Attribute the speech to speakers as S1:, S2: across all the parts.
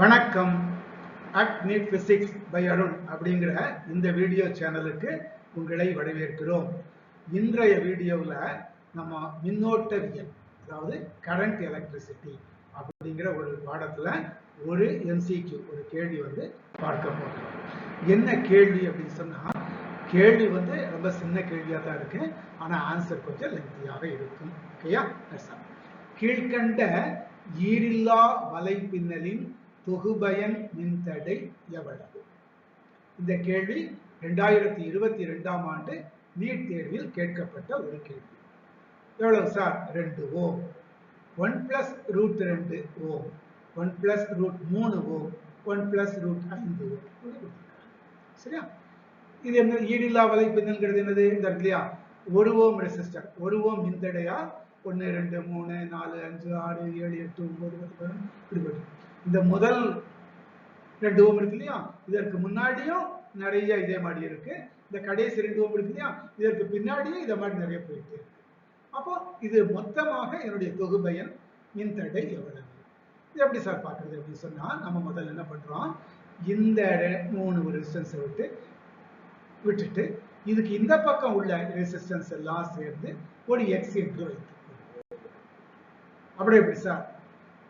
S1: வணக்கம். At NEET physics by Arun அப்படிங்கிற இந்த வீடியோ சேனலுக்கு உங்களை வரவேற்கிறோம். இன்றைய வீடியோவில் நம்ம மின்னோட்டவியல் அதாவது கரண்ட் எலக்ட்ரிசிட்டி அப்படிங்கிற ஒரு பாடத்தில் ஒரு எம்சிக்கு ஒரு கேள்வி வந்து பார்க்க போகிறோம். என்ன கேள்வி அப்படின்னு சொன்னால் கேள்வி வந்து ரொம்ப சின்ன கேள்வியாக தான் இருக்கு. ஆனால் ஆன்சர் கொஞ்சம் லெங்க்தியாக இருக்கும். ஓகேயா கீழ்கண்ட ஈரில்லா வலைப்பின்னலின் தொகுபயன் மின்தடை எவ்வளவு? இந்த கேள்வி ரெண்டாயிரத்தி இருபத்தி ரெண்டாம் ஆண்டு நீட் தேர்வில் கேட்கப்பட்ட ஒரு கேள்வி. எவ்வளவு சார்? ரெண்டு ஓம் ஒன் பிளஸ் ரூட் ரெண்டு ஓம் ஒன் பிளஸ் ரூட் மூணு ஓம் ஒன் பிளஸ் ரூட் ஐந்து ஓம் சரியா? இது என்ன ஈடில்லா வலைப்பின்னல்ங்கிறது என்னது? இந்த இல்லையா? ஒரு ஓம் ரெசிஸ்டர். ஒரு ஓம் மின்தடையா? ஒன்று ரெண்டு மூணு நாலு அஞ்சு ஆறு ஏழு எட்டு ஒன்பது பத்து பதினொன்று இப்படி போயிட்டு இந்த முதல் ரெண்டு ஓம் இருக்கு இல்லையா? இதற்கு முன்னாடியும் நிறைய இதே மாதிரி இருக்கு. இந்த கடைசி ரெண்டு ஓம் இருக்கு இல்லையா? இதற்கு பின்னாடியும் இதை மாதிரி நிறைய போயிட்டு இருக்கு. அப்போ இது மொத்தமாக என்னுடைய தொகுபயன் மின்தடை எவ்வளவு? இது எப்படி சார் பார்க்கறது அப்படின்னு சொன்னா நம்ம முதல்ல என்ன பண்றோம்? இந்த மூணு ரெசிஸ்டன்ஸை விட்டு விட்டுட்டு இதுக்கு இந்த பக்கம் உள்ள ரெசிஸ்டன்ஸ் எல்லாம் சேர்ந்து ஒரு எக்ஸ் என்று வைத்து அப்படி எப்படி சார்?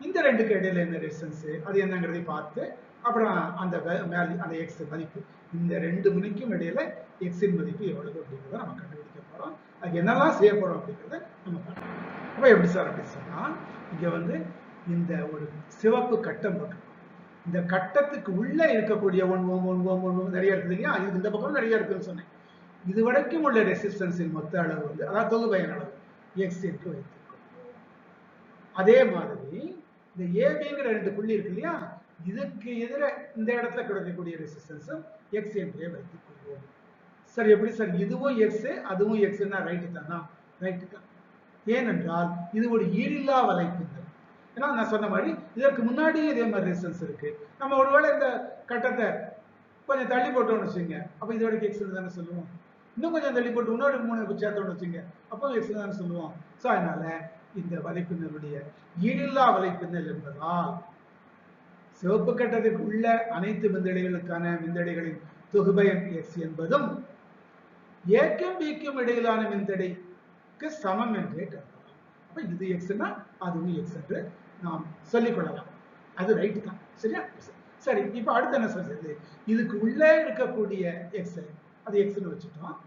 S1: இந்த ரெண்டுக்கு இடையில என்ன டிஸ்டன்ஸ் அது என்னங்கிறதை பார்த்து அப்புறம் அந்த வேல்யூ அந்த எக்ஸ் மதிப்பு இந்த ரெண்டு மணிக்கும் இடையில எக்ஸின் மதிப்பு எவ்வளவு அப்படிங்கிறத நம்ம கண்டுபிடிக்க போறோம். அது என்னெல்லாம் செய்ய போறோம் அப்படிங்கிறத நம்ம பார்க்கலாம். அப்ப எப்படி சார் அப்படி சொன்னா இங்க வந்து இந்த ஒரு சிவப்பு கட்டம் போட்டிருக்கோம் இந்த கட்டத்துக்கு உள்ள இருக்கக்கூடிய one ohm one ohm one ohm நிறைய இருக்குது இல்லையா? இது இந்த பக்கம் நிறைய இருக்குன்னு சொன்னேன். இது வரைக்கும் உள்ள ரெசிஸ்டன்ஸின் மொத்த அளவு வந்து அதாவது தொகுபயன் அளவு எக்ஸ் என்று வைத்திருக்கோம் அதே மாதிரி இந்த ஏபிங்கிற ரெண்டு புள்ளி இருக்கு இல்லையா? இதுக்கு எதிர இந்த இடத்துல கிடைக்கக்கூடிய ரெசிஸ்டன்ஸும் எக்ஸ் என்றே வைத்துக் கொள்வோம். சார் எப்படி சார் இதுவும் எக்ஸ் அதுவும் எக்ஸ்னா ரைட்டு தானா? ரைட்டு தான். ஏனென்றால் இது ஒரு ஈரில்லா வலைப்பின்னல். ஏன்னா நான் சொன்ன மாதிரி இதற்கு முன்னாடியே இதே மாதிரி ரெசிஸ்டன்ஸ் இருக்கு. நம்ம ஒருவேளை இந்த கட்டத்தை கொஞ்சம் தள்ளி போட்டோம்னு வச்சுங்க அப்ப இதோட எக்ஸ் தானே சொல்லுவோம். இன்னும் கொஞ்சம் தள்ளி போட்டு இன்னொரு மூணு சேர்த்தோம்னு வச்சுங்க அப்போ எக்ஸ் தானே சொல்லுவோம். ஸோ அதனால இந்த வலைப்பின்னலுடைய ஈடில்லா வலைப்பின்னல் என்பதால் சிவப்பு கட்டத்துக்கு உள்ள அனைத்து விந்தடைகளுக்கான விந்தடைகளின் தொகுபயன் எக்ஸ் என்பதும் ஏக்கும் பிக்கும் இடையிலான மின்தடைக்கு சமம் என்றே கருதலாம். அப்ப இது எக்ஸ்னா அதுவும் எக்ஸ் என்று நாம் சொல்லிக் கொள்ளலாம். அது ரைட் தான். சரியா? சரி இப்ப அடுத்து என்ன சொல்றது? இதுக்கு உள்ளே இருக்கக்கூடிய எக்ஸ் அது எக்ஸ்னு வச்சுட்டோம்.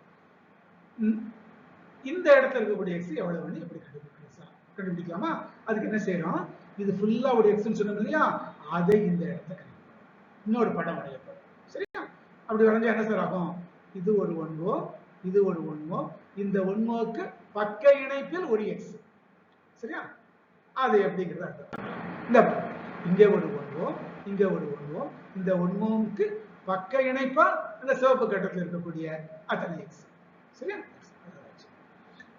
S1: இந்த இடத்துல இருக்கக்கூடிய எக்ஸ் எவ்வளவுன்னு எப்படி கண்டுபிடிக்கும் கண்டுபிடிக்கலாமா? அதுக்கு என்ன செய்யறோம்? இது ஃபுல்லா ஒரு எக்ஸ்னு சொன்னோம் இல்லையா? அதை இந்த இடத்துல இன்னொரு படம் வரையப்படும் சரியா? அப்படி வரைஞ்சா என்ன சார் ஆகும்? இது ஒரு ஒன்வோ இது ஒரு ஒன்வோ இந்த ஒன்வோக்கு பக்க இணைப்பில் ஒரு எக்ஸ் சரியா? அது எப்படிங்கிறது அர்த்தம். இந்த இங்க ஒரு ஒன்வோ இங்க ஒரு ஒன்வோ இந்த ஒன்வோவுக்கு பக்க இணைப்பா இந்த சிவப்பு கட்டத்தில் இருக்கக்கூடிய அத்தனை எக்ஸ் சரியா?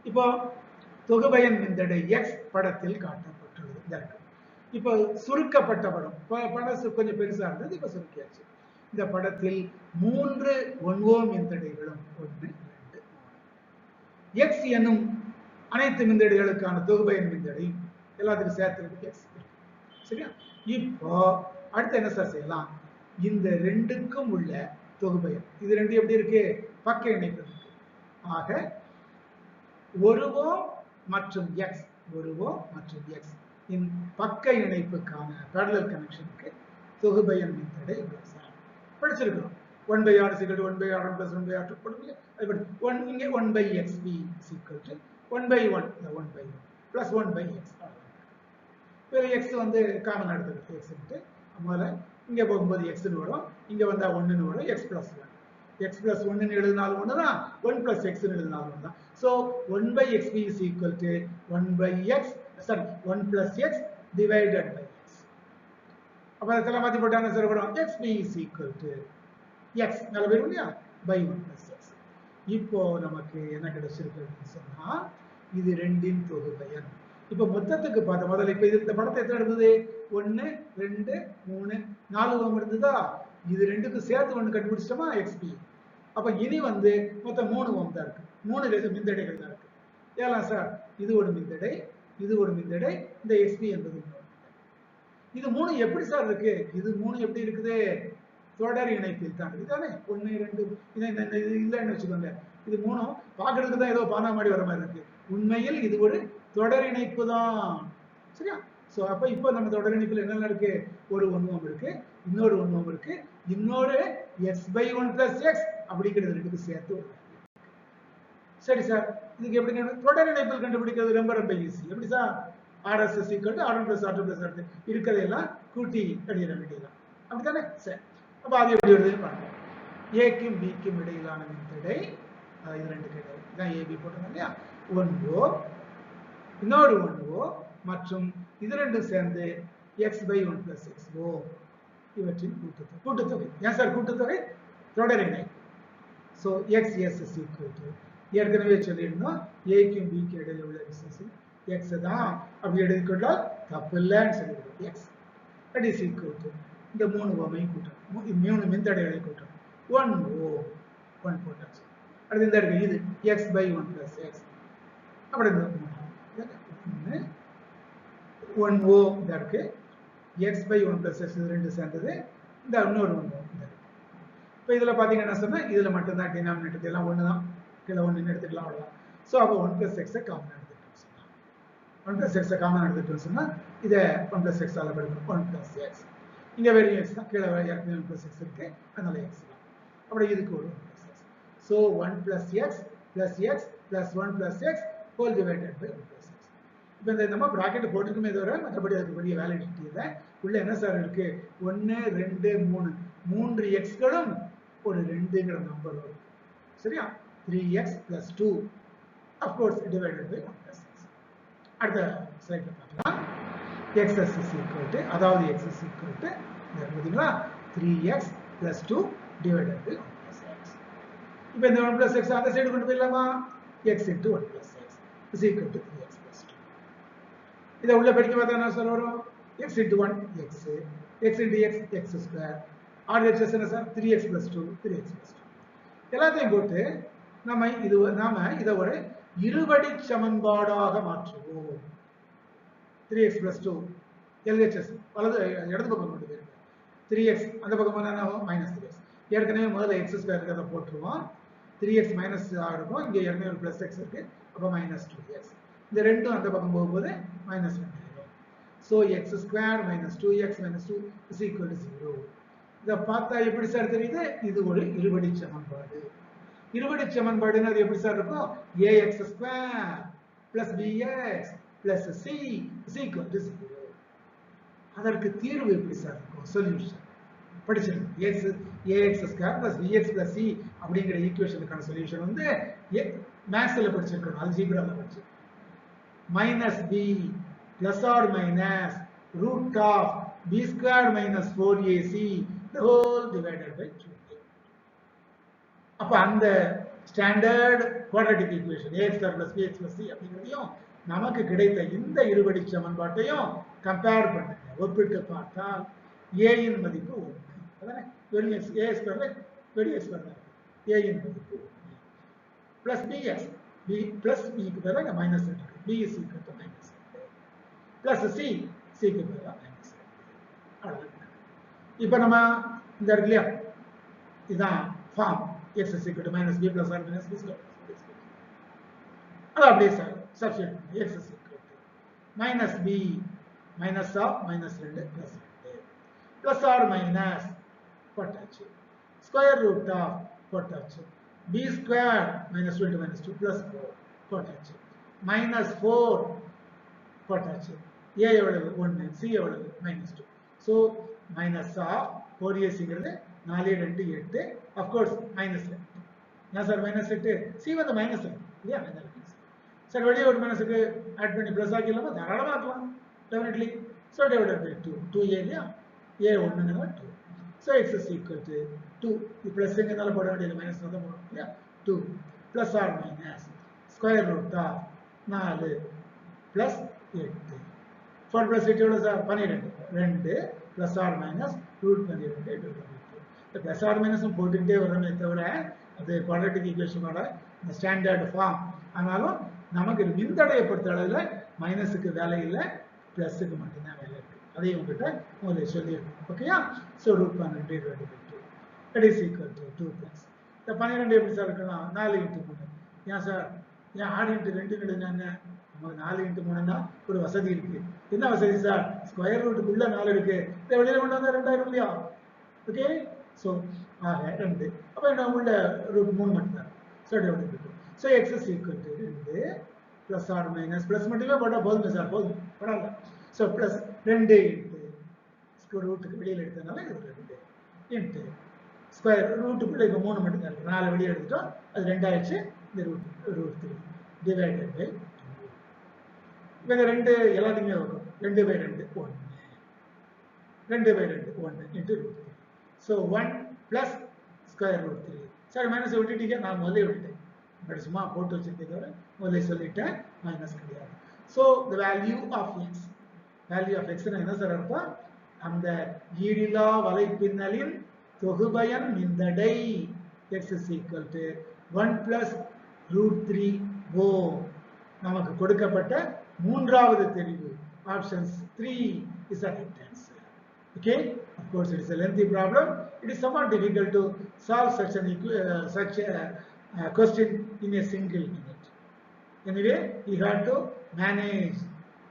S1: இப்போ தொகுபயன் மின்தடை எக்ஸ் படத்தில் காட்டப்பட்டுள்ளது. இந்த இப்போ சுருக்கப்பட்ட படம். ப- படம் கொஞ்சம் பெருசா இருந்தது இப்ப சுருக்கியாச்சு. இந்த படத்தில் மூன்று ஒன்வோ மின்தடைகளும் ஒன்று இரண்டு எக்ஸ் எனும் அனைத்து மின்தடைகளுக்கான தொகுபயன் மின்தடை எல்லாத்துக்கும் சேர்த்து எக்ஸ் சரியா? இப்போ அடுத்து என்ன சார் செய்யலாம்? இந்த ரெண்டுக்கும் உள்ள தொகுபயன். இது ரெண்டு எப்படி இருக்கு? பக்க இணைப்பு இருக்கு. ஆக ஒரு ஓம் மற்றும் எக்ஸ் ஒரு ஓ மற்றும் எக்ஸ் இன் பக்க இணைப்புக்கான பேரலல் கனெக்ஷனுக்கு தொகுபயன் மின்தடை இவ்வளவு படிச்சிருக்கிறோம். ஒன் பை ஆர் சிக்கல் one by R one plus one by R போடுங்க அதுபடி ஒன் இங்கே one by X P equal to one by one one by one plus one by X வேறு எக்ஸ் வந்து காமன் எடுத்துக்கிட்டு எக்ஸ்ன்ட்டு முதல்ல இங்கே போகும்போது எக்ஸ்னு வரும் இங்கே வந்தால் ஒன்றுன்னு வரும் X plus one X plus ஒன்றுன்னு எழுதினாலும் ஒன்று தான் ஒன் ப்ளஸ் எக்ஸ்னு எழுதினாலும் ஒன்று தான் so one by X P is equal to one by X sorry one plus X divided by X அப்போ இதெல்லாம் மாற்றி போட்டாங்க சார் வரும் X P is equal to X நல்ல பேர் இல்லையா? பை ஒன் ப்ளஸ் எக்ஸ் இப்போ நமக்கு என்ன கிடைச்சிருக்கு அப்படின்னு சொன்னா இது ரெண்டின் தொகுபயன் இப்போ மொத்தத்துக்கு பார்த்த முதல்ல இப்போ இது இந்த படத்தை எத்தனை இருந்தது? ஒன்று ரெண்டு மூணு நாலு ஓம் இருந்ததா? இது ரெண்டுக்கும் சேர்த்து ஒன்று கண்டுபிடிச்சிட்டோமா? எக்ஸ்பி அப்போ இனி வந்து மொத்தம் மூணு ஓம் தான் இருக்கு. மூணு ரெ- மின்தடைகள் தான் இருக்கு. ஏலாம் சார் இது ஒரு மின்தடை இது ஒரு மின்தடை இந்த எஸ்பி என்பது இது மூணு எப்படி சார் இருக்கு? இது மூணு எப்படி இருக்குது? தொடர் இணைப்பில் தான் இதுதானே ஒண்ணு ரெண்டு இது இந்த இந்த இது இல்லைன்னு வச்சுக்கோங்க. இது மூணும் பார்க்கறதுக்கு தான் ஏதோ பானா மாதிரி வர மாதிரி இருக்கு. உண்மையில் இது ஒரு தொடர் இணைப்பு தான். சரியா? சோ அப்ப இப்போ நம்ம தொடர் இணைப்பில் என்னென்ன இருக்கு? ஒரு ஒன்றுவம் இருக்கு இன்னொரு ஒன்றுவம் இருக்கு இன்னொரு S by one plus X அப்படிங்கிறது ரெண்டுக்கும் சேர்த்து சரி சார் இதுக்கு எப்படி தொடர் இணைப்பில் கண்டுபிடிக்கிறது ரொம்ப ரொம்ப ஈஸி எப்படி sir RSS equal to R plus R plus R இருக்கிறதெல்லாம் கூட்டி எழுதிட வேண்டியதுதான். அப்படித்தானே? சரி. அப்போ அது எப்படி வருதுன்னு பாருங்க ஏக்கும் பிக்கும் இடையிலான மின்தடை இது ரெண்டு கிடையாது இதான் ஏபி போட்டோம் இல்லையா? ஒன் ஓ இன்னொரு ஒன் ஓ மற்றும் இது ரெண்டும் சேர்ந்து X by one plus X ஓ இவற்றின் கூட்டுத்தொகை. கூட்டுத்தொகை. ஏன் சார் கூட்டுத்தொகை? தொடர் இணை. So X S is equal to ஏற்கனவே சொல்லியிருந்தோம் ஏக்கும் பிக்கு இடையில உள்ள டிஸ்டன்ஸ் எக்ஸ் தான். அப்படி எடுத்துக்கொண்டால் தப்பு இல்லைன்னு சொல்லிடுவோம் X that is equal to இந்த மூணு ஓமையும் கூட்டணும். மூணு மின்தடைகளை கூட்டணும். ஒன் ஓ ஒன் போட்டாச்சு. அடுத்து இந்த இருக்கு இது X by one plus X அப்படி இந்த ஒன்று ஒன் ஓ இந்த இருக்கு. X by one plus X இது ரெண்டு சேர்ந்தது. இந்த இன்னொரு ஒன் இப்போ இதில் பார்த்தீங்கன்னா சொன்னால் இதில் மட்டும்தான் டினாமினேட்டர் எல்லாம் ஒன்று தான் கீழே ஒன்று எடுத்துக்கலாம் அவ்வளோதான் ஸோ அப்போ ஒன் பிளஸ் எக்ஸை காமன் எடுத்துக்கிட்டோம் சொன்னால் ஒன் பிளஸ் எக்ஸை காமன் எடுத்துக்கிட்டோம் சொன்னால் இதை ஒன் பிளஸ் எக்ஸால் பெருக்கணும். ஒன் பிளஸ் எக்ஸ் இங்கே வெறும் எக்ஸ் தான். கீழே ஏற்கனவே ஒன் பிளஸ் எக்ஸ் இருக்கு. அதனால எக்ஸ் தான். அப்படி இதுக்கு ஒரு one plus X so one plus X plus X plus one plus X whole divided by one plus X இப்போ இந்த நம்ம ப்ராக்கெட் போட்டுக்குமே தவிர மற்றபடி அதுக்கு பெரிய வேலிடிட்டி இல்லை உள்ள என்ன சார் இருக்கு? ஒன்று ரெண்டு மூணு. மூன்று எக்ஸ்களும் ஒரு ரெண்டுங்கிற நம்பர் வரும். சரியா? Three X plus two of course divided by one plus X அடுத்த ஸ்லைட்ல பார்க்கலாம். X S is equal to அதாவது எக்ஸஸ் ஈக்குவல் டு பார்த்தீங்களா three X plus two divided by one plus X இப்போ இந்த ஒன் பிளஸ் எக்ஸ் அந்த side கொண்டு போயிடலாமா? X into one plus X is equal to three X plus two இதை உள்ளே படிக்க பார்த்தா என்ன சார் வரும்? X into one X X into X X square RHS என்ன sir? 3x plus 2 3x plus 2 எல்லாத்தையும் போட்டு நம்ம இது நாம இதை ஒரு இருபடி சமன்பாடாக மாற்றுவோம். Three X plus two LHS வலது இடது பக்கம் கொண்டு போயிருங்க. த்ரீ எக்ஸ் அந்த பக்கம் என்ன ஆகும்? மைனஸ் த்ரீ எக்ஸ் ஏற்கனவே முதல்ல எக்ஸ் ஸ்கொயர் அதை போட்டுருவோம். த்ரீ எக்ஸ் மைனஸ் இருக்கும். இங்கே ஏற்கனவே ஒரு ப்ளஸ் எக்ஸ் இருக்கு. அப்போ மைனஸ் டூ எக்ஸ் இந்த ரெண்டும் அந்த பக்கம் போகும்போது மைனஸ் ரெண்டு ஆயிடும் so X square minus two X minus two is equal to zero இதை பார்த்தா எப்படி சார் தெரியுது? இது ஒரு இருபடி சமன்பாடு. இருபடி சமன்பாடுன்னா அது எப்படி சார் இருக்கும் A X square plus B X plus C C equal to zero அதற்கு தீர்வு எப்படி சார் இருக்கும் சொல்யூஷன் படிச்சிருக்கோம். A X A X square plus B X plus C அப்படிங்கிற ஈக்குவேஷனுக்கான சொல்யூஷன் வந்து மேக்ஸில் படிச்சிருக்கணும் அல்ஜீப்ராவில் படிச்சிருக்கோம். Minus B plus or minus root of B square minus four A C the whole divided by 2a அப்ப அந்த standard quadratic equation ax square plus B X plus C அப்படிங்கிறதையும் நமக்கு கிடைத்த இந்த இருபடி சமன்பாட்டையும் கம்பேர் பண்ணுங்க. ஒப்பிட்டு பார்த்தால் ஏயின் மதிப்பு ஒன்று. அதானே? வெறும் x a ஸ்கொயர்ல வெறும் ஸ்கொயர் ஏயின் மதிப்பு 1 plus bx b plus b க்கு மைனஸ் இருக்கு. பி சிக்கு மைனஸ் பிளஸ் சி சிக்கு c c க்கு பதிலா இப்போ நம்ம இந்த இருக்கு இல்லையா? இதுதான் form x is equal to minus b plus r minus b square. அது அப்படியே sir substitute x is equal to minus b minus of minus 2 plus 2 plus or minus போட்டாச்சு ஸ்கொயர் ரூட் ஆஃப் போட்டாச்சு b square minus twenty minus two plus four போட்டாச்சு minus four போட்டாச்சு a எவ்வளவு? ஒன்று c எவ்வளவு? Minus two so minus of four ஏசிங்கிறது நாலு ரெண்டு எட்டு. அஃப்கோர்ஸ் மைனஸ் ரெண்டு சார் மைனஸ் எட்டு? சி வந்து மைனஸ் ரெண்டு இல்லையா? மைனஸ் சார் வெளியே ஒரு மைனஸுக்கு ஆட் பண்ணி ப்ளஸ் ஆக்கிடலாமா? தாராளமாக ஆக்கலாம். Definitely so divided by two two A இல்லையா? A ஒன்றுங்கிறதா two so X is equal to two ப்ளஸ்ங்கிறதால போட வேண்டியது மைனஸ் தான் போடணும். இல்லையா? Two plus or minus square ரூட்டா நாலு ப்ளஸ் எட்டு. ஃபோர் ப்ளஸ் எட்டு எவ்வளோ சார் பன்னிரெண்டு. ரெண்டு. ப்ளஸ் ஆர் மைனஸ் ரூட் பன்னிரெண்டு இந்த பிளஸ் ஆர் மைனஸும் போட்டுக்கிட்டே வரணுமே தவிர அது குவாட்ரட்டிக் ஈக்குவேஷனோட இந்த ஸ்டாண்டர்ட் ஃபார்ம் ஆனாலும் நமக்கு மின்தடையை பொறுத்த அளவில் மைனஸுக்கு வேலை இல்லை ப்ளஸுக்கு மட்டும்தான் வேலை இருக்குது அதையும் உங்ககிட்ட உங்களுக்கு சொல்லியிருக்கோம் ஓகேயா ஸோ ரூட் பன்னெண்டு divide by two it is equal to two plus இந்த பன்னிரெண்டு எப்படி சார் இருக்கலாம் நாலு இன்ட்டு மூணு. ஏன் சார் ஏன் ஆறு இன்ட்டு ரெண்டு என்ன? நமக்கு நாலு இன்ட்டு மூணுன்னா ஒரு வசதி இருக்கு. என்ன வசதி சார்? ஸ்கொயர் ரூட்டுக்குள்ள நாலு இருக்கு. இதை வெளியில கொண்டு வந்தா ரெண்டாயிரம் இல்லையா? ஓகே ஸோ ஆக ரெண்டு. அப்போ என்ன? உள்ள ரூட் மூணு மட்டும்தான். So divide so x equal to ரெண்டு ப்ளஸ் ஆர் மைனஸ் ப்ளஸ் மட்டுமே போட்டால் போதும் சார்? போதும். பரவாயில்ல. ஸோ ப்ளஸ் ரெண்டு இன்ட்டு ரூட்டுக்கு வெளியில் எடுத்ததுனால இது ரெண்டு இன்ட்டு ஸ்கொயர் ரூட்டுக்குள்ள இப்போ மூணு மட்டும் தான் இருக்கு. நாலு வெளியே எடுத்துட்டோம். அது ரெண்டாயிடுச்சு. இந்த root root three divided by இவங்க ரெண்டு எல்லாத்தையுமே வரும். ரெண்டு பை ரெண்டு ஒன் ரெண்டு பை ரெண்டு one into root three so one plus square root three சரி மைனஸ் விட்டுட்டீங்க. நான் முதல்ல விட்டுட்டேன். பட் சும்மா போட்டு வச்சிருக்கேன் தவிர முதலே சொல்லிட்டேன் மைனஸ் கிடையாது. So the value of X value of எக்ஸ்னா என்ன சார் அர்த்தம்? அந்த ஈடிலா வலைப்பின்னலின் தொகுபயன் மிந்தடை X is equal to one plus root three ஓ நமக்கு கொடுக்கப்பட்ட மூன்றாவது தெரிவு options three is a right answer okay of course it is a lengthy problem it is somewhat difficult to solve such an equi- uh, such a uh, question in a single minute anyway you have to manage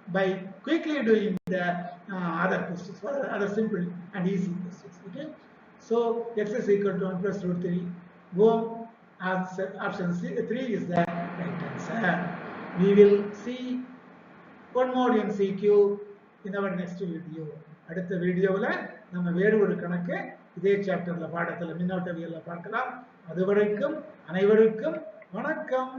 S1: by quickly doing the uh, other questions other, other simple and easy questions okay so x is equal to 1 plus root 3 go answer option C, 3 is the right answer We will see one more MCQ in our next video. அடுத்த வீடியோவில் நம்ம வேறு ஒரு கணக்கு இதே சாப்டர்ல பாடத்துல மின்னோட்டவியல்ல பார்க்கலாம். அதுவரைக்கும் அனைவருக்கும் வணக்கம்.